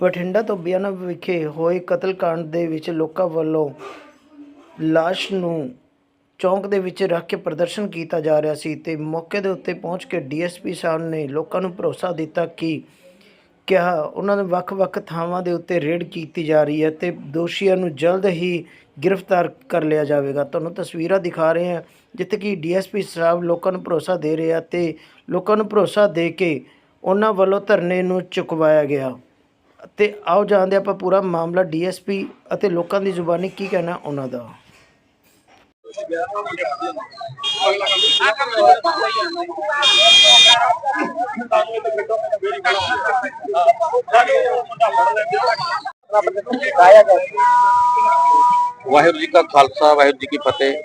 ਬਠਿੰਡਾ ਤੋਂ ਬਿਆਨਾ ਵਿਖੇ ਹੋਏ ਕਤਲकांड ਦੇ ਵਿੱਚ ਲੋਕਾਂ ਵੱਲੋਂ ਲਾਸ਼ ਨੂੰ ਚੌਂਕ ਦੇ ਵਿੱਚ ਰੱਖ ਕੇ ਪ੍ਰਦਰਸ਼ਨ ਕੀਤਾ ਜਾ ਰਿਹਾ ਸੀ ਤੇ ਮੌਕੇ ਦੇ ਉੱਤੇ ਪਹੁੰਚ ਕੇ ਡੀਐਸਪੀ ਸਾਹਿਬ ਨੇ ਲੋਕਾਂ ਨੂੰ ਭਰੋਸਾ ਦਿੱਤਾ ਕਿ ਕਿਹਾ, ਉਹਨਾਂ ਦੇ ਵੱਖ-ਵੱਖ ਥਾਵਾਂ ਦੇ ਉੱਤੇ ਰੇਡ ਕੀਤੀ ਜਾ ਰਹੀ ਹੈ ਤੇ ਦੋਸ਼ੀਆਂ ਨੂੰ ਜਲਦ ਹੀ ਗ੍ਰਿਫਤਾਰ ਕਰ ਲਿਆ ਜਾਵੇਗਾ। ਤੁਹਾਨੂੰ ਤਸਵੀਰਾਂ ਦਿਖਾ ਰਹੇ ਹਾਂ, ਜਿੱਥੇ ਕਿ ਡੀਐਸਪੀ ਸਾਹਿਬ ਲੋਕਾਂ ਨੂੰ ਭਰੋਸਾ ਦੇ ਰਿਹਾ ਆ ਤੇ ਲੋਕਾਂ ਨੂੰ ਭਰੋਸਾ ਦੇ ਕੇ ਉਹਨਾਂ ਵੱਲੋਂ ਧਰਨੇ ਨੂੰ ਚੁਕਵਾਇਆ ਗਿਆ। ਤੇ ਆਓ ਜਾਣਦੇ ਆਪਾਂ ਪੂਰਾ ਮਾਮਲਾ ਡੀਐਸਪੀ ਅਤੇ ਲੋਕਾਂ ਦੀ ਜ਼ੁਬਾਨੀ ਕੀ ਕਹਿਣਾ ਉਹਨਾਂ ਦਾ। ਵਾਹਿਗੁਰੂ ਜੀ ਕਾ ਖਾਲਸਾ, ਵਾਹਿਗੁਰੂ ਜੀ ਕੀ ਫਤਿਹ।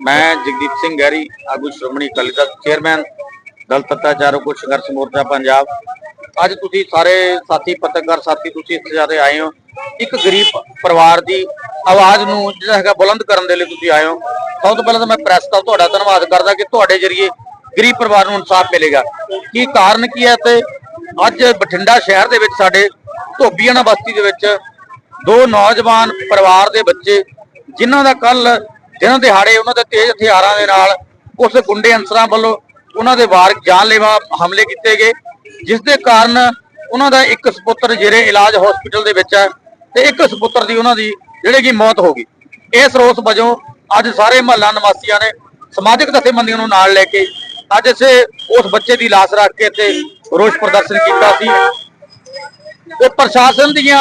ਮੈਂ ਜਗਦੀਪ ਸਿੰਘ ਗੈਰੀ ਆਗੂ ਸ਼੍ਰੋਮਣੀ ਅਕਾਲੀ ਦਲ ਚੇਅਰਮੈਨ ਦਲ ਤੱਤਾਚਾਰੋ ਕੋ ਸੰਘਰਸ਼ ਮੋਰਚਾ ਪੰਜਾਬ। ਅੱਜ ਤੁਸੀਂ ਸਾਰੇ ਸਾਥੀ, ਪੱਤਰਕਾਰ ਸਾਥੀ ਤੁਸੀਂ ਇੱਥੇ ਜਿਆਦੇ ਆਏ ਹੋ। ਇੱਕ ਗਰੀਬ ਪਰਿਵਾਰ ਦੀ ਆਵਾਜ਼ ਨੂੰ ਜਿਹੜਾ ਹੈਗਾ ਬੁਲੰਦ ਕਰਨ ਦੇ ਲਈ ਤੁਸੀਂ ਆਏ ਹੋ। ਸਭ ਤੋਂ ਪਹਿਲਾਂ ਤਾਂ ਮੈਂ ਪ੍ਰੈਸ ਦਾ ਤੁਹਾਡਾ ਧੰਨਵਾਦ ਕਰਦਾ ਕਿ ਤੁਹਾਡੇ ਜਰੀਏ ਗਰੀਬ ਪਰਿਵਾਰ ਨੂੰ ਇਨਸਾਫ ਮਿਲੇਗਾ। ਕੀ ਕਾਰਨ ਕੀ ਹੈ ਤੇ ਅੱਜ ਬਠਿੰਡਾ ਸ਼ਹਿਰ ਦੇ ਵਿੱਚ ਸਾਡੇ ਧੋਬੀਆਣਾ ਬਸਤੀ ਦੇ ਵਿੱਚ ਦੋ ਨੌਜਵਾਨ ਪਰਿਵਾਰ ਦੇ ਬੱਚੇ, ਜਿਨ੍ਹਾਂ ਦਾ ਕੱਲ ਦਿਨਾਂ ਦਿਹਾੜੇ ਉਹਨਾਂ ਦੇ ਤੇਜ਼ ਹਥਿਆਰਾਂ ਦੇ ਨਾਲ ਉਸ ਗੁੰਡੇ ਅਨਸਰਾਂ ਵੱਲੋਂ ਉਹਨਾਂ ਦੇ ਵਾਰ ਜਾਨਲੇਵਾ ਹਮਲੇ ਕੀਤੇ ਗਏ। ਜਿਸ ਦੇ ਕਾਰਨ ਉਹਨਾਂ ਦਾ ਇੱਕ ਸੁਪੁੱਤਰ ਜਿਹੜੇ ਇਲਾਜ ਹਸਪੀਟਲ ਦੇ ਵਿੱਚ ਹੈ ਤੇ ਇੱਕ ਸੁਪੁੱਤਰ ਦੀ ਉਹਨਾਂ ਦੀ ਜਿਹੜੇ ਕਿ ਮੌਤ ਹੋ ਗਈ। ਇਸ ਰੋਸ ਵਜੋਂ ਅੱਜ ਸਾਰੇ ਮਹੱਲਾ ਨਿਵਾਸੀਆਂ ਨੇ ਸਮਾਜਿਕ ਜਥੇਬੰਦੀਆਂ ਨੂੰ ਨਾਲ ਲੈ ਕੇ ਅੱਜ ਇਸੇ ਉਸ ਬੱਚੇ ਦੀ ਲਾਸ਼ ਰੱਖ ਕੇ ਤੇ ਰੋਸ ਪ੍ਰਦਰਸ਼ਨ ਕੀਤਾ ਸੀ। ਤੇ ਪ੍ਰਸ਼ਾਸਨ ਦੀਆਂ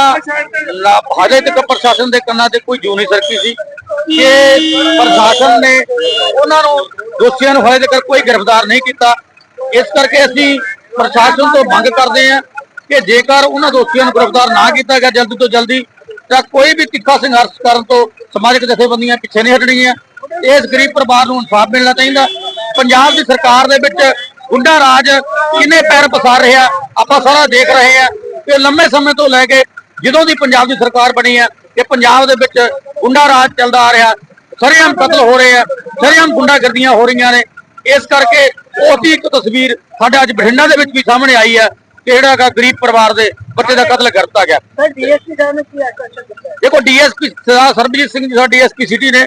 ਲਾ- ਹਜੇ ਤੱਕ ਪ੍ਰਸ਼ਾਸਨ ਦੇ ਕੰਨਾਂ ਤੇ ਕੋਈ ਜੂ ਨਹੀਂ ਸਰਕੀ ਸੀ ਕਿ ਪ੍ਰਸ਼ਾਸਨ ਨੇ ਉਹਨਾਂ ਨੂੰ ਦੋਸ਼ੀਆਂ ਨੂੰ ਹਜੇ ਤੱਕ ਕੋਈ ਗ੍ਰਿਫਤਾਰ ਨਹੀਂ ਕੀਤਾ। ਇਸ ਕਰਕੇ ਅਸੀਂ ਪ੍ਰਸ਼ਾਸਨ ਤੋਂ ਮੰਗ ਕਰਦੇ ਹਾਂ ਕਿ ਜੇਕਰ ਉਹਨਾਂ ਦੋਸ਼ੀਆਂ ਨੂੰ ਗ੍ਰਿਫਤਾਰ ਨਾ ਕੀਤਾ ਗਿਆ ਜਲਦੀ ਤੋਂ ਜਲਦੀ ਤਾਂ ਕੋਈ ਵੀ ਤਿੱਖਾ ਸੰਘਰਸ਼ ਕਰਨ ਤੋਂ ਸਮਾਜਿਕ ਜਥੇਬੰਦੀਆਂ ਪਿੱਛੇ ਨਹੀਂ ਹਟਣਗੀਆਂ, ਇਸ ਗਰੀਬ ਪਰਿਵਾਰ ਨੂੰ ਇਨਸਾਫ ਮਿਲਣਾ ਚਾਹੀਦਾ। ਪੰਜਾਬ ਦੀ ਸਰਕਾਰ ਦੇ ਵਿੱਚ ਗੁੰਡਾ ਰਾਜ ਕਿੰਨੇ ਪੈਰ ਪਸਾਰ ਰਿਹਾ, ਆਪਾਂ ਸਾਰਾ ਦੇਖ ਰਹੇ ਹਾਂ ਕਿ ਲੰਮੇ ਸਮੇਂ ਤੋਂ ਲੈ ਕੇ ਜਦੋਂ ਦੀ ਪੰਜਾਬ ਦੀ ਸਰਕਾਰ ਬਣੀ ਹੈ ਕਿ ਪੰਜਾਬ ਦੇ ਵਿੱਚ ਗੁੰਡਾ ਰਾਜ ਚੱਲਦਾ ਆ ਰਿਹਾ, ਸਰੇਆਮ ਕਤਲ ਹੋ ਰਹੇ ਆ, ਸਰੇਆਮ ਗੁੰਡਾਗਰਦੀਆਂ ਹੋ ਰਹੀਆਂ ਨੇ। ਇਸ ਕਰਕੇ ਉਹਦੀ ਇੱਕ ਤਸਵੀਰ ਸਾਡੇ ਅੱਜ ਬਠਿੰਡਾ ਦੇ ਵਿੱਚ ਵੀ ਸਾਹਮਣੇ ਆਈ ਹੈ ਕਿ ਜਿਹੜਾ ਹੈਗਾ ਗਰੀਬ ਪਰਿਵਾਰ ਦੇ ਬੱਚੇ ਦਾ ਕਤਲ ਕਰਤਾ ਗਿਆ। ਸਰ ਡੀਐਸਪੀ ਸਾਹਿਬ ਨੇ ਕੀ ਆਸ਼ਵਾਸਨ ਦਿੱਤਾ? ਦੇਖੋ ਡੀਐਸਪੀ ਸਰਦਾਰ ਸਰਬਜੀਤ ਸਿੰਘ ਜੀ ਸਾਡੇ ਡੀਐਸਪੀ ਸਿਟੀ ਨੇ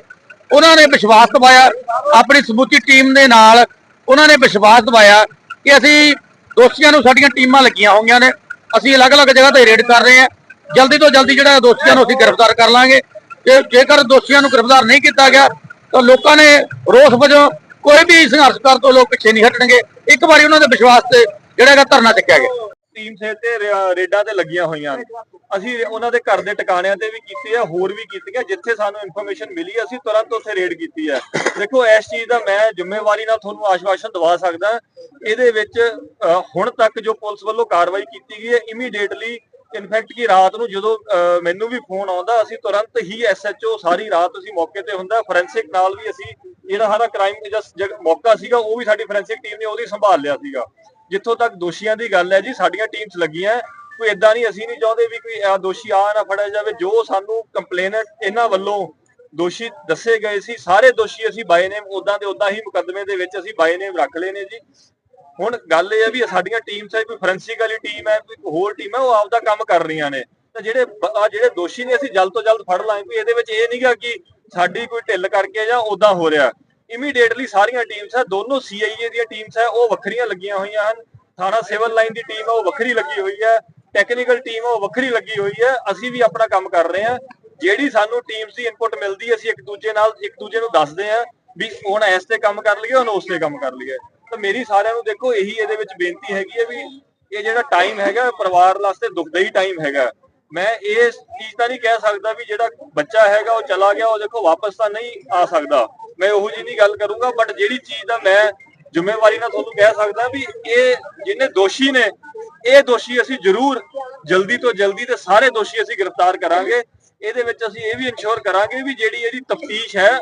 ਉਹਨਾਂ ਨੇ ਵਿਸ਼ਵਾਸ ਦਿਵਾਇਆ ਆਪਣੀ ਸਮੁੱਚੀ ਟੀਮ ਦੇ ਨਾਲ ਉਹਨਾਂ ਨੇ ਵਿਸ਼ਵਾਸ ਦਿਵਾਇਆ ਕਿ ਅਸੀਂ ਦੋਸ਼ੀਆਂ ਨੂੰ ਸਾਡੀਆਂ ਟੀਮਾਂ ਲੱਗੀਆਂ ਹੋਈਆਂ ਨੇ ਅਸੀਂ ਅਲੱਗ-ਅਲੱਗ ਜਗ੍ਹਾ ਤੇ ਰੇਡ ਕਰ ਰਹੇ ਹਾਂ। ਜਲਦੀ ਤੋਂ ਜਲਦੀ ਜਿਹੜਾ ਦੋਸ਼ੀਆਂ ਨੂੰ ਅਸੀਂ ਗ੍ਰਿਫਤਾਰ ਕਰ ਲਾਂਗੇ। ਤੇ ਜੇਕਰ ਦੋਸ਼ੀਆਂ ਨੂੰ ਗ੍ਰਿਫਤਾਰ ਨਹੀਂ ਕੀਤਾ ਗਿਆ ਤਾਂ ਲੋਕਾਂ ਨੇ ਰੋਸ ਵਜੋਂ ਕੋਈ ਵੀ ਸੰਘਰਸ਼ ਕਰਨ ਤੋਂ ਲੋਕ ਪਿੱਛੇ ਨਹੀਂ ਹਟਣਗੇ। ਇੱਕ ਵਾਰੀ ਉਹਨਾਂ ਦੇ ਵਿਸ਼ਵਾਸ ਤੇ ਜਿਹੜਾ ਹੈਗਾ ਧਰਨਾ ਚੱਕਿਆ ਗਿਆ। ਟੀਮ ਸੇ ਤੇ ਰੇਡਾਂ ਤੇ ਲੱਗੀਆਂ ਹੋਈਆਂ। ਅਸੀਂ ਉਹਨਾਂ ਦੇ ਘਰ ਦੇ ਟਿਕਾਣਿਆਂ ਤੇ ਵੀ ਕੀਤੀ ਹੈ ਹੋਰ ਵੀ ਕੀਤੀ ਹੈ ਜਿੱਥੇ ਸਾਨੂੰ ਇਨਫੋਰਮੇਸ਼ਨ ਮਿਲੀ, ਅਸੀਂ ਤੁਰੰਤ ਉੱਥੇ ਰੇਡ ਕੀਤੀ ਹੈ ਦੇਖੋ, ਇਸ ਚੀਜ਼ ਦਾ ਮੈਂ ਜ਼ਿੰਮੇਵਾਰੀ ਨਾਲ ਤੁਹਾਨੂੰ ਆਸ਼ਵਾਸਨ ਦਵਾ ਸਕਦਾ। ਇਹਦੇ ਵਿੱਚ ਹੁਣ ਤੱਕ ਜੋ ਪੁਲਿਸ ਵੱਲੋਂ ਕਾਰਵਾਈ ਕੀਤੀ ਗਈ ਹੈ ਇਮੀਡੀਏਟਲੀ ਇਨਫੈਕਟ ਕਿ ਰਾਤ ਨੂੰ ਜਦੋਂ ਮੈਨੂੰ ਵੀ ਫੋਨ ਆਉਂਦਾ, ਅਸੀਂ ਤੁਰੰਤ ਹੀ ਐਸਐਚਓ ਸਾਰੀ ਰਾਤ ਅਸੀਂ ਮੌਕੇ ਤੇ ਹੁੰਦਾ ਫੋਰੈਂਸਿਕ ਨਾਲ ਵੀ ਅਸੀਂ ਜਿਹੜਾ ਸਾਡਾ ਕ੍ਰਾਈਮ ਦਾ ਮੌਕਾ ਸੀਗਾ, ਉਹ ਵੀ ਸਾਡੀ ਫੋਰੈਂਸਿਕ ਟੀਮ ਨੇ ਉਹਦੀ ਸੰਭਾਲ ਲਿਆ ਸੀਗਾ। ਜਿੱਥੋਂ ਤੱਕ ਦੋਸ਼ੀਆਂ ਦੀ ਗੱਲ ਹੈ ਜੀ, ਸਾਡੀਆਂ ਟੀਮਸ ਲੱਗੀਆਂ, ਕੋਈ ਇਦਾਂ ਨਹੀਂ, ਅਸੀਂ ਨਹੀਂ ਚਾਹੁੰਦੇ ਵੀ ਕੋਈ ਆਹ ਦੋਸ਼ੀ ਆ ਨਾ ਫੜਿਆ ਜਾਵੇ, ਜੋ ਸਾਨੂੰ ਕੰਪਲੇਨਟ ਇਹਨਾਂ ਵੱਲੋਂ ਦੋਸ਼ੀ ਦੱਸੇ ਗਏ ਸੀ, ਸਾਰੇ ਦੋਸ਼ੀ ਅਸੀਂ ਬਾਈ ਨੇਮ ਉਦਾਂ ਦੇ ਉਦਾਂ ਹੀ ਮੁਕੱਦਮੇ ਦੇ ਵਿੱਚ ਅਸੀਂ ਬਾਈ ਨੇਮ ਰੱਖ ਲਏ ਨੇ ਜੀ। ਹੁਣ ਗੱਲ ਇਹ ਹੈ ਵੀ ਸਾਡੀਆਂ ਟੀਮਸ ਹੈ ਕੋਈ ਫੋਰੈਂਸਿਕ ਵਾਲੀ ਟੀਮ ਹੈ ਕੋਈ ਹੋਰ ਟੀਮ ਹੈ ਉਹ ਆਪਦਾ ਕੰਮ ਕਰ ਰਹੀਆਂ ਨੇ। ਤਾਂ ਜਿਹੜੇ ਬ- ਜਿਹੜੇ ਦੋਸ਼ੀ ਨੇ, ਅਸੀਂ ਜਲਦ ਤੋਂ ਜਲਦ ਫੜ ਲਾਂਗੇ। ਕੋਈ ਇਹਦੇ ਵਿੱਚ ਇਹ ਨਹੀਂਗਾ ਕਿ ਸਾਡੀ ਕੋਈ ਢਿੱਲ ਕਰਕੇ ਜਾਂ ਉਦਾਂ ਹੋ ਰਿਹਾ। ਇਮੀਡੀਏਟਲੀ ਸਾਰੀਆਂ ਟੀਮਸ ਹੈ ਦੋਨੋਂ ਸੀਆਈਏ ਦੀਆਂ ਟੀਮਸ ਹੈ ਉਹ ਵੱਖਰੀਆਂ ਲੱਗੀਆਂ ਹੋਈਆਂ ਹਨ। ਥਾਣਾ ਸਿਵਲ ਲਾਈਨ ਦੀ ਟੀਮ ਹੈ ਉਹ ਵੱਖਰੀ ਲੱਗੀ ਹੋਈ ਹੈ ਟੈਕਨੀਕਲ ਟੀਮ ਉਹ ਵੱਖਰੀ ਲੱਗੀ ਹੋਈ ਹੈ ਅਸੀਂ ਵੀ ਆਪਣਾ ਕੰਮ ਕਰ ਰਹੇ ਹਾਂ ਜਿਹੜੀ ਸਾਨੂੰ ਟੀਮਸ ਦੀ ਇਨਪੁਟ ਮਿਲਦੀ ਅਸੀਂ ਇੱਕ ਦੂਜੇ ਨਾਲ, ਇੱਕ ਦੂਜੇ ਨੂੰ ਦੱਸਦੇ ਹਾਂ ਵੀ ਹੁਣ ਇਸ ਤੇ ਕੰਮ ਕਰ ਲਈਏ, ਹੁਣ ਉਸ ਤੇ ਕੰਮ ਕਰ ਲਈਏ। ਤਾਂ ਮੇਰੀ ਸਾਰਿਆਂ ਨੂੰ ਦੇਖੋ ਇਹੀ ਇਹਦੇ ਵਿੱਚ ਬੇਨਤੀ ਹੈਗੀ ਹੈ ਵੀ ਇਹ ਜਿਹੜਾ ਟਾਈਮ ਹੈਗਾ ਪਰਿਵਾਰ ਵਾਸਤੇ ਦੁਖਦਾਈ ਟਾਈਮ ਹੈਗਾ। ਮੈਂ ਇਹ ਚੀਜ਼ ਤਾਂ ਨਹੀਂ ਕਹਿ ਸਕਦਾ ਵੀ ਜਿਹੜਾ ਬੱਚਾ ਹੈਗਾ ਉਹ ਚਲਾ ਗਿਆ, ਉਹ ਦੇਖੋ ਵਾਪਸ ਤਾਂ ਨਹੀਂ ਆ ਸਕਦਾ। ਮੈਂ ਉਹੋ ਜੀ ਨਹੀਂ ਗੱਲ ਕਰੂੰਗਾ ਬਟ ਜਿਹੜੀ ਚੀਜ਼ ਦਾ ਮੈਂ ਜ਼ਿੰਮੇਵਾਰੀ ਨਾਲ ਤੁਹਾਨੂੰ ਕਹਿ ਸਕਦਾ ਵੀ ਇਹ ਜਿਹਨੇ ਦੋਸ਼ੀ ਨੇ, ਇਹ ਦੋਸ਼ੀ ਅਸੀਂ ਜ਼ਰੂਰ ਜਲਦੀ ਤੋਂ ਜਲਦੀ ਤੇ ਸਾਰੇ ਦੋਸ਼ੀ ਅਸੀਂ ਗ੍ਰਿਫਤਾਰ ਕਰਾਂਗੇ। ਇਹਦੇ ਵਿੱਚ ਅਸੀਂ ਇਹ ਵੀ ਇਨਸ਼ੋਰ ਕਰਾਂਗੇ ਵੀ ਜਿਹੜੀ ਇਹਦੀ ਤਫਤੀਸ਼ ਹੈ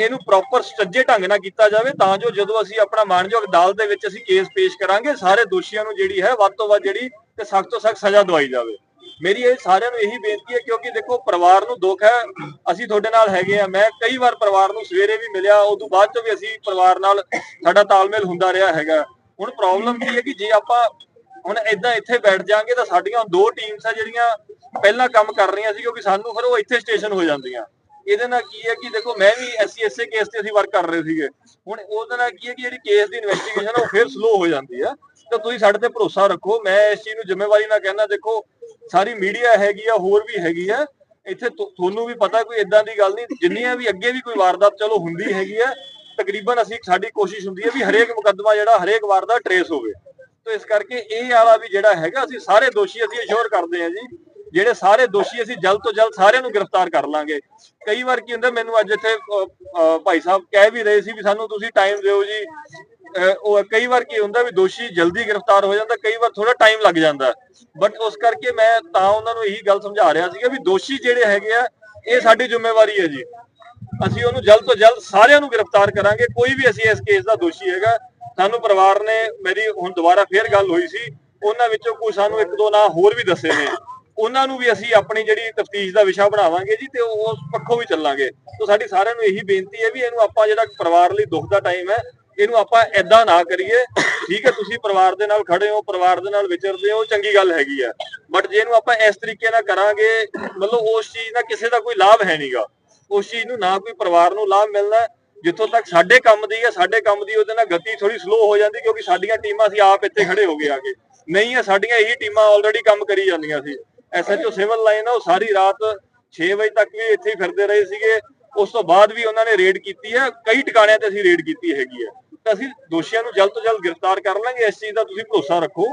ਇਹਨੂੰ ਪ੍ਰੋਪਰ ਸੱਜੇ ਢੰਗ ਨਾਲ ਕੀਤਾ ਜਾਵੇ, ਤਾਂ ਜੋ ਜਦੋਂ ਅਸੀਂ ਆਪਣਾ ਮਾਨਯੋਗ ਅਦਾਲਤ ਦੇ ਵਿੱਚ ਅਸੀਂ ਕੇਸ ਪੇਸ਼ ਕਰਾਂਗੇ, ਸਾਰੇ ਦੋਸ਼ੀਆਂ ਨੂੰ ਜਿਹੜੀ ਹੈ ਵੱਧ ਤੋਂ ਵੱਧ ਜਿਹੜੀ ਤੇ ਸਖਤ ਤੋਂ ਸਖਤ ਸਜ਼ਾ ਦਵਾਈ ਜਾਵੇ। ਮੇਰੀ ਇਹ ਸਾਰਿਆਂ ਨੂੰ ਇਹੀ ਬੇਨਤੀ ਹੈ, ਕਿਉਂਕਿ ਦੇਖੋ, ਪਰਿਵਾਰ ਨੂੰ ਦੁੱਖ ਹੈ, ਅਸੀਂ ਤੁਹਾਡੇ ਨਾਲ ਹੈਗੇ ਆ ਮੈਂ ਕਈ ਵਾਰ ਪਰਿਵਾਰ ਨੂੰ ਸਵੇਰੇ ਵੀ ਮਿਲਿਆ, ਉਦੋਂ ਬਾਅਦ ਚ ਵੀ ਅਸੀਂ ਪਰਿਵਾਰ ਨਾਲ ਸਾਡਾ ਤਾਲਮੇਲ ਹੁੰਦਾ ਰਿਹਾ ਹੈਗਾ। ਹੁਣ ਪ੍ਰੋਬਲਮ ਕੀ ਹੈ ਕਿ ਜੇ ਆਪਾਂ ਹੁਣ ਏਦਾਂ ਇੱਥੇ ਬੈਠ ਜਾਾਂਗੇ ਤਾਂ ਸਾਡੀਆਂ ਦੋ ਟੀਮਸ ਆ ਜਿਹੜੀਆਂ ਪਹਿਲਾਂ ਕੰਮ ਕਰ ਰਹੀਆਂ ਸੀ, ਕਿਉਂਕਿ ਸਾਨੂੰ ਫਿਰ ਉਹ ਇੱਥੇ ਸਟੇਸ਼ਨ ਹੋ ਜਾਂਦੀਆਂ। ਇਹਦੇ ਨਾਲ ਕੀ ਹੈ ਕਿ ਦੇਖੋ ਮੈਂ ਵੀ ਐਸਸੀ ਕੇਸ ਤੇ ਅਸੀਂ ਵਰਕ ਕਰ ਰਹੇ ਸੀਗੇ। ਹੁਣ ਉਹਦੇ ਨਾਲ ਕੀ ਹੈ ਕਿ ਜਿਹੜੀ ਕੇਸ ਦੀ ਇਨਵੈਸਟੀਗੇਸ਼ਨ ਉਹ ਫਿਰ ਸਲੋ ਹੋ ਜਾਂਦੀ ਆ। ਤਾਂ ਤੁਸੀਂ ਸਾਡੇ ਤੇ ਭਰੋਸਾ ਰੱਖੋ। ਮੈਂ ਇਸ ਚੀਜ਼ ਨੂੰ ਜ਼ਿੰਮੇਵਾਰੀ ਨਾਲ ਕਹਿੰਦਾ, ਦੇਖੋ, ਸਾਰੀ ਮੀਡੀਆ ਹੈਗੀ ਆ, ਹੋਰ ਵੀ ਹੈਗੀ ਆ। ਇੱਥੇ ਤੁਹਾਨੂੰ ਵੀ ਪਤਾ ਕੋਈ ਇਦਾਂ ਦੀ ਗੱਲ ਨਹੀਂ। ਜਿੰਨੀਆਂ ਵੀ ਅੱਗੇ ਵੀ ਕੋਈ ਵਾਰਦਾਤ ਚਲੋ ਹੁੰਦੀ ਹੈਗੀ ਆ, ਤਕਰੀਬਨ ਅਸੀਂ ਸਾਡੀ ਕੋਸ਼ਿਸ਼ ਹੁੰਦੀ ਹੈ ਵੀ ਹਰੇਕ ਮੁਕੱਦਮਾ ਜਿਹੜਾ, ਹਰੇਕ ਵਾਰ ਦਾ ਟਰੇਸ ਹੋਵੇ। ਤੋ ਇਸ ਕਰਕੇ ਇਹ ਵਾਲਾ ਵੀ ਜਿਹੜਾ ਹੈਗਾ, ਅਸੀਂ ਸਾਰੇ ਦੋਸ਼ੀ ਅਸੀਂ ਅਸ਼ੋਰ ਕਰਦੇ ਹਾਂ ਜੀ ਜਿਹੜੇ ਸਾਰੇ ਦੋਸ਼ੀ ਅਸੀਂ ਜਲਦ ਤੋਂ ਜਲਦ ਸਾਰਿਆਂ ਨੂੰ ਗ੍ਰਿਫਤਾਰ ਕਰ ਲਾਂਗੇ। ਕਈ ਵਾਰ ਕੀ ਹੁੰਦਾ, ਮੈਨੂੰ ਅੱਜ ਇੱਥੇ ਭਾਈ ਸਾਹਿਬ ਕਹਿ ਵੀ ਰਹੇ ਸੀ ਵੀ ਸਾਨੂੰ ਤੁਸੀਂ ਟਾਈਮ ਦਿਓ ਜੀ। ਉਹ ਕਈ ਵਾਰ ਕੀ ਹੁੰਦਾ ਵੀ ਦੋਸ਼ੀ ਜਲਦੀ ਗ੍ਰਿਫਤਾਰ ਹੋ ਜਾਂਦਾ, ਕਈ ਵਾਰ ਥੋੜਾ ਟਾਈਮ ਲੱਗ ਜਾਂਦਾ। ਬਟ ਉਸ ਕਰਕੇ ਮੈਂ ਤਾਂ ਉਹਨਾਂ ਨੂੰ ਇਹੀ ਗੱਲ ਸਮਝਾ ਰਿਹਾ ਸੀਗਾ ਵੀ ਦੋਸ਼ੀ ਜਿਹੜੇ ਹੈਗੇ ਆ, ਇਹ ਸਾਡੀ ਜ਼ਿੰਮੇਵਾਰੀ ਹੈ ਜੀ। ਅਸੀਂ ਉਹਨੂੰ ਜਲਦ ਤੋਂ ਜਲਦ ਸਾਰਿਆਂ ਨੂੰ ਗ੍ਰਿਫਤਾਰ ਕਰਾਂਗੇ। ਕੋਈ ਵੀ ਅਸੀਂ ਇਸ ਕੇਸ ਦਾ ਦੋਸ਼ੀ ਹੈਗਾ, ਸਾਨੂੰ ਪਰਿਵਾਰ ਨੇ ਮੇਰੀ ਹੁਣ ਦੁਬਾਰਾ ਫੇਰ ਗੱਲ ਹੋਈ ਸੀ, ਉਹਨਾਂ ਵਿੱਚੋਂ ਕੋਈ ਸਾਨੂੰ ਇੱਕ ਦੋ ਨਾਂ ਹੋਰ ਵੀ ਦੱਸੇ ਨੇ। ਉਹਨਾਂ ਨੂੰ ਵੀ ਅਸੀਂ ਆਪਣੀ ਜਿਹੜੀ ਤਫਤੀਸ਼ ਦਾ ਵਿਸ਼ਾ ਬਣਾਵਾਂਗੇ ਜੀ ਤੇ ਉਸ ਪੱਖੋਂ ਵੀ ਚੱਲਾਂਗੇ। ਤੋਂ ਸਾਡੀ ਸਾਰਿਆਂ ਨੂੰ ਇਹੀ ਬੇਨਤੀ ਹੈ ਵੀ ਇਹਨੂੰ ਆਪਾਂ ਜਿਹੜਾ ਪਰਿਵਾਰ ਲਈ ਦੁੱਖ ਦਾ ਟਾਈਮ ਹੈ, ਇਹਨੂੰ ਆਪਾਂ ਐਦਾਂ ਨਾ ਕਰੀਏ। ਠੀਕ ਹੈ, ਤੁਸੀਂ ਪਰਿਵਾਰ ਦੇ ਨਾਲ ਖੜੇ ਹੋ, ਪਰਿਵਾਰ ਦੇ ਨਾਲ ਵਿਚਰਦੇ ਹੋ, ਚੰਗੀ ਗੱਲ ਹੈਗੀ ਆ ਬਟ ਜੇ ਇਹਨੂੰ ਆਪਾਂ ਇਸ ਤਰੀਕੇ ਨਾਲ ਕਰਾਂਗੇ, ਮਤਲਬ ਉਸ ਚੀਜ਼ ਦਾ ਕਿਸੇ ਦਾ ਕੋਈ ਲਾਭ ਹੈ ਨਹੀਂਗਾ। ਉਸ ਚੀਜ਼ ਨੂੰ ਨਾ ਕੋਈ ਪਰਿਵਾਰ ਨੂੰ ਲਾਭ ਮਿਲਣਾ ਜਿੱਥੋਂ ਤੱਕ ਸਾਡੇ ਕੰਮ ਦੀ ਹੈ, ਸਾਡੇ ਕੰਮ ਦੀ ਉਹਦੇ ਨਾਲ ਗਤੀ ਥੋੜੀ ਸਲੋ ਹੋ ਜਾਂਦੀ ਕਿਉਂਕਿ ਸਾਡੀਆਂ ਟੀਮਾਂ ਅਸੀਂ ਆਪ ਇੱਥੇ ਖੜੇ ਹੋ ਗਏ ਆਗੇ ਨਹੀਂ ਹੈ, ਸਾਡੀਆਂ ਇਹੀ ਟੀਮਾਂ ਆਲਰੇਡੀ ਕੰਮ ਕਰੀ ਜਾਂਦੀਆਂ ਸੀ। ਐਸਐਚਓ ਸਿਵਲ ਲਾਈਨ ਆ, ਉਹ ਸਾਰੀ ਰਾਤ 6 ਵਜੇ ਤੱਕ ਵੀ ਇੱਥੇ ਹੀ ਫਿਰਦੇ ਰਹੇ ਸੀਗੇ। ਉਸ ਤੋਂ ਬਾਅਦ ਵੀ ਉਹਨਾਂ ਨੇ ਰੇਡ ਕੀਤੀ ਹੈ ਕਈ ਟਿਕਾਣਿਆਂ ਤੇ ਅਸੀਂ ਰੇਡ ਕੀਤੀ ਹੈਗੀ ਹੈ ਤਾਂ ਅਸੀਂ ਦੋਸ਼ੀਆਂ ਨੂੰ ਜਲਦ ਤੋਂ ਜਲਦ ਗ੍ਰਿਫਤਾਰ ਕਰ ਲਾਂਗੇ। ਇਸ ਚੀਜ਼ ਦਾ ਤੁਸੀਂ ਭਰੋਸਾ ਰੱਖੋ।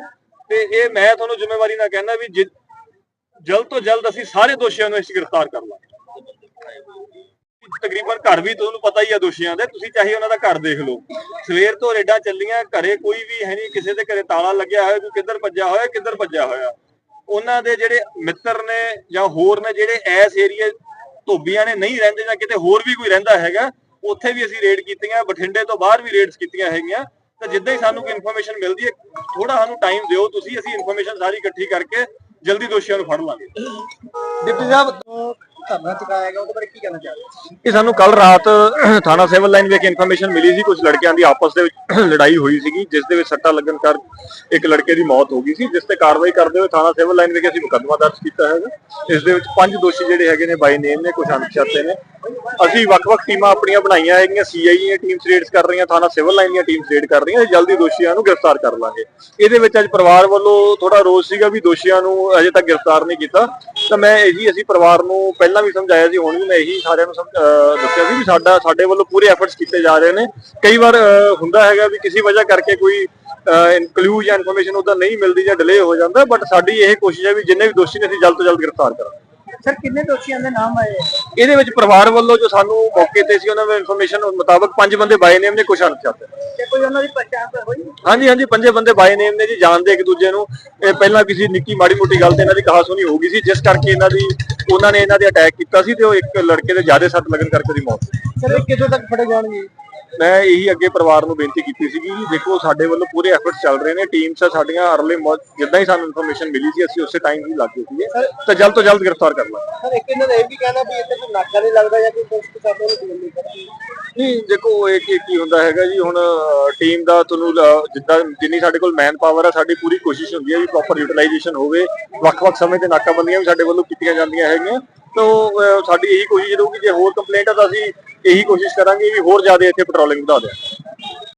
ਤੇ ਇਹ ਮੈਂ ਤੁਹਾਨੂੰ ਜ਼ਿੰਮੇਵਾਰੀ ਨਾਲ ਕਹਿੰਦਾ ਵੀ ਜਲਦ ਤੋਂ ਜਲਦ ਅਸੀਂ ਸਾਰੇ ਦੋਸ਼ੀਆਂ ਨੂੰ ਇਸ ਗ੍ਰਿਫਤਾਰ ਕਰ ਲਾਂਗੇ। ਤਕਰੀਬਨ ਘਰ ਵੀ ਤੁਹਾਨੂੰ ਪਤਾ ਹੀ ਆ ਦੋਸ਼ੀਆਂ ਦੇ। ਤੁਸੀਂ ਚਾਹੇ ਉਹਨਾਂ ਦਾ ਘਰ ਦੇਖ ਲਓ। ਸਵੇਰ ਤੋਂ ਰੇਡਾਂ ਚੱਲੀਆਂ। ਘਰੇ ਕੋਈ ਵੀ ਹੈ ਨਹੀਂ। ਕਿਸੇ ਦੇ ਘਰੇ ਤਾਲਾ ਲੱਗਿਆ ਹੋਇਆ, ਕੋਈ ਕਿੱਧਰ ਭੱਜਿਆ ਹੋਇਆ, ਕਿੱਧਰ ਭੱਜਿਆ ਹੋਇਆ। ਉਹਨਾਂ ਦੇ ਜਿਹੜੇ ਮਿੱਤਰ ਨੇ ਜਾਂ ਹੋਰ ਨੇ ਜਿਹੜੇ ਐਸ ਏਰੀਏ ਧੋਬੀਆਂ ਨੇ ਨਹੀਂ ਰਹਿੰਦੇ ਜਾਂ ਕਿਤੇ ਹੋਰ ਵੀ ਕੋਈ ਰਹਿੰਦਾ ਹੈਗਾ, ਉੱਥੇ ਵੀ ਅਸੀਂ ਰੇਡ ਕੀਤੀਆਂ, ਬਠਿੰਡੇ ਤੋਂ ਬਾਹਰ ਵੀ ਰੇਡਸ ਕੀਤੀਆਂ ਹੈਗੀਆਂ। ਤਾਂ ਜਿੱਦਾਂ ਹੀ ਸਾਨੂੰ ਕੋਈ ਇਨਫੋਰਮੇਸ਼ਨ ਮਿਲਦੀ ਹੈ ਥੋੜਾ ਸਾਨੂੰ ਟਾਈਮ ਦਿਓ, ਤੁਸੀਂ ਅਸੀਂ ਇਨਫੋਰਮੇਸ਼ਨ ਸਾਰੀ ਇਕੱਠੀ ਕਰਕੇ ਜਲਦੀ ਦੋਸ਼ੀਆਂ ਨੂੰ ਫੜ ਲਾਂਗੇ। ਡਿਪਟੀ ਸਾਹਿਬ ਧਰਨਾ ਚੁਕਾਇਆ ਗਿਆ, ਉਹਦੇ ਬਾਰੇ ਕੀ ਕਹਿਣਾ ਚਾਹੁੰਦੇ ਇਹ ਸਾਨੂੰ ਕੱਲ ਰਾਤ ਥਾਣਾ ਸਿਵਲ ਲਾਈਨ ਵਿੱਚ ਇਨਫੋਰਮੇਸ਼ਨ ਮਿਲੀ ਸੀ, ਕੁਝ ਲੜਕਿਆਂ ਦੀ ਆਪਸ ਦੇ ਵਿੱਚ ਲੜਾਈ ਹੋਈ ਸੀਗੀ, ਜਿਸ ਦੇ ਵਿੱਚ ਸੱਟਾ ਲੱਗਣ ਕਰ ਇੱਕ ਲੜਕੇ ਦੀ ਮੌਤ ਹੋ ਗਈ ਸੀ, ਜਿਸ ਤੇ ਕਾਰਵਾਈ ਕਰਦੇ ਹੋਏ ਥਾਣਾ ਸਿਵਲ ਲਾਈਨ ਵਿੱਚ ਅਸੀਂ ਮੁਕੱਦਮਾ ਦਰਜ ਕੀਤਾ ਹੈਗਾ। ਇਸ ਦੇ ਵਿੱਚ ਪੰਜ ਦੋਸ਼ੀ ਜਿਹੜੇ ਹੈਗੇ ਨੇ ਬਾਈ ਨੇਮ ਨੇ, ਕੁਝ ਅਣਪਛਾਤੇ ਨੇ। ਅਸੀਂ ਵੱਖ-ਵੱਖ ਟੀਮਾਂ ਆਪਣੀਆਂ ਬਣਾਈਆਂ ਹੈਗੀਆਂ ਸੀਆਈ ਦੀਆਂ ਟੀਮਸ ਰੇਡਸ ਕਰ ਰਹੀਆਂ, ਥਾਣਾ ਸਿਵਲ ਲਾਈਨ ਦੀਆਂ ਟੀਮਸ ਰੇਡ ਕਰ ਰਹੀਆਂ ਅਸੀਂ ਜਲਦੀ ਦੋਸ਼ੀਆਂ ਨੂੰ ਗ੍ਰਿਫਤਾਰ ਕਰ ਲਾਂਗੇ। ਇਹਦੇ ਵਿੱਚ ਅੱਜ ਪਰਿਵਾਰ ਵੱਲੋਂ ਥੋੜਾ ਰੋਸ ਸੀਗਾ ਵੀ ਦੋਸ਼ੀਆਂ ਨੂੰ ਅਜੇ ਤੱਕ ਗ੍ਰਿਫਤਾਰ ਨਹੀਂ ਕੀਤਾ। ਤਾਂ ਮੈਂ ਇਹੀ ਅਸੀਂ ਪਰਿਵਾਰ ਨੂੰ ਪਹਿਲਾਂ ਵੀ ਸਮਝਾਇਆ ਸੀ, ਹੁਣ ਵੀ ਮੈਂ ਇਹੀ ਸਾਰਿਆਂ ਨੂੰ ਦੱਸਿਆ ਸੀ ਵੀ ਸਾਡਾ, ਸਾਡੇ ਵੱਲੋਂ ਪੂਰੇ ਐਫਰਟਸ ਕੀਤੇ ਜਾ ਰਹੇ ਨੇ। ਕਈ ਵਾਰ ਹੁੰਦਾ ਹੈਗਾ ਵੀ ਕਿਸੇ ਵਜ੍ਹਾ ਕਰਕੇ ਕੋਈ ਇਨਕਲੂਡ ਜਾਂ ਇਨਫੋਰਮੇਸ਼ਨ ਉਹਦਾ ਨਹੀਂ ਮਿਲਦੀ ਜਾਂ ਡਿਲੇ ਹੋ ਜਾਂਦਾ ਬਟ ਸਾਡੀ ਇਹ ਕੋਸ਼ਿਸ਼ ਹੈ ਵੀ ਜਿੰਨੇ ਵੀ ਦੋਸ਼ੀ ਨੇ ਅਸੀਂ ਜਲਦ ਤੋਂ ਜਲਦ ਗ੍ਰਿਫਤਾਰ ਕਰਾਂਗੇ। ਸਰ ਕਿੰਨੇ ਦੋਸ਼ੀਆਂ ਦੇ ਨਾਮ ਆਏ ਇਹਦੇ ਵਿੱਚ ਪਰਿਵਾਰ ਵੱਲੋਂ ਜੋ ਸਾਨੂੰ ਮੌਕੇ ਤੇ ਸੀ ਉਹਨਾਂ ਦੇ ਇਨਫੋਰਮੇਸ਼ਨ ਮੁਤਾਬਕ ਪੰਜ ਬੰਦੇ ਬਾਈ ਨੇਮ ਨੇ ਕੁਝ ਅਣਪਛਾਤੇ ਤੇ ਕੋਈ ਉਹਨਾਂ ਦੀ ਪਛਾਣ ਹੋਈ ਹਾਂਜੀ ਹਾਂਜੀ ਪੰਜੇ ਬੰਦੇ ਬਾਈ ਨੇਮ ਨੇ ਜੀ ਜਾਣਦੇ ਇੱਕ ਦੂਜੇ ਨੂੰ। ਇਹ ਪਹਿਲਾਂ ਕਿਸੇ ਨਿੱਕੀ ਮਾੜੀ ਮੋਟੀ ਗੱਲ ਤੇ ਇਹਨਾਂ ਦੀ ਕਹਾ ਸੁਣੀ ਹੋ ਗਈ ਸੀ ਜਿਸ ਕਰਕੇ ਇਹਨਾਂ ਦੀ ਉਹਨਾਂ ਨੇ ਇਹਨਾਂ ਦੇ ਅਟੈਕ ਕੀਤਾ ਸੀ ਤੇ ਉਹ ਇੱਕ ਲੜਕੇ ਦੇ ਜ਼ਿਆਦਾ ਸੱਟ ਲੱਗਣ ਕਰਕੇ ਦੀ ਮੌਤ। ਸਰ ਇਹ ਕਿਦੋਂ ਤੱਕ ਫੜੇ ਜਾਣਗੇ? ਮੈਂ ਇਹੀ ਅੱਗੇ ਪਰਿਵਾਰ ਨੂੰ ਬੇਨਤੀ ਕੀਤੀ ਸੀਗੀ ਜੀ ਦੇਖੋ ਸਾਡੇ ਵੱਲੋਂ ਪੂਰੇ ਐਫਰਟਸ ਚੱਲ ਰਹੇ ਨੇ ਟੀਮਸ ਆ ਸਾਡੀਆਂ ਅਰਲੇ ਜਿੱਦਾਂ ਹੀ ਸਾਨੂੰ ਇਨਫੋਰਮੇਸ਼ਨ ਮਿਲੀ ਸੀ ਅਸੀਂ ਉਸੇ ਟਾਈਮ ਹੀ ਲੱਗ ਗਏ ਸੀਗੇ। ਤਾਂ ਜਲਦ ਤੋਂ ਜਲਦ ਗ੍ਰਿਫਤਾਰ ਕਰ ਲਾਂਗੇ। ਸਰ ਇੱਕ ਇਹਨਾਂ ਦਾ ਇਹ ਵੀ ਕਹਿਣਾ ਵੀ ਇੱਥੇ ਕੋਈ ਨਾਕਾ ਨਹੀਂ ਲੱਗਦਾ ਜਾਂ ਕੋਈ ਪੁਲਿਸ ਪ੍ਰਸ਼ਾਸਨ ਨੂੰ ਕੋਈ ਨਹੀਂ ਕਰਦੀ। ਨਹੀਂ ਦੇਖੋ ਇਹ ਕੀ ਕੀ ਹੁੰਦਾ ਹੈਗਾ ਜੀ ਹੁਣ ਟੀਮ ਦਾ ਤੁਹਾਨੂੰ ਜਿੱਦਾਂ ਜਿੰਨੀ ਸਾਡੇ ਕੋਲ ਮੈਨ ਪਾਵਰ ਆ ਸਾਡੀ ਪੂਰੀ ਕੋਸ਼ਿਸ਼ ਹੁੰਦੀ ਹੈ ਵੀ ਪ੍ਰੋਪਰ ਯੂਟਿਲਾਈਜੇਸ਼ਨ ਹੋਵੇ। ਵੱਖ-ਵੱਖ ਸਮੇਂ ਤੇ ਨਾਕਾਬੰਦੀਆਂ ਵੀ ਸਾਡੇ ਵੱਲੋਂ ਕੀਤੀਆਂ ਜਾਂਦੀਆਂ ਹੈਗੀਆਂ। ਤਾਂ ਸਾਡੀ ਇਹੀ ਕੋਸ਼ਿਸ਼ ਰਹੂਗੀ ਜੇ ਹੋਰ ਕੰਪਲੇਂਟ ਆ ਤਾਂ ਅਸੀਂ ਇਹੀ ਕੋਸ਼ਿਸ਼ ਕਰਾਂਗੇ ਵੀ ਹੋਰ ਜ਼ਿਆਦਾ ਇੱਥੇ ਪੈਟਰੋਲਿੰਗ ਵਧਾ ਦਿਆਂ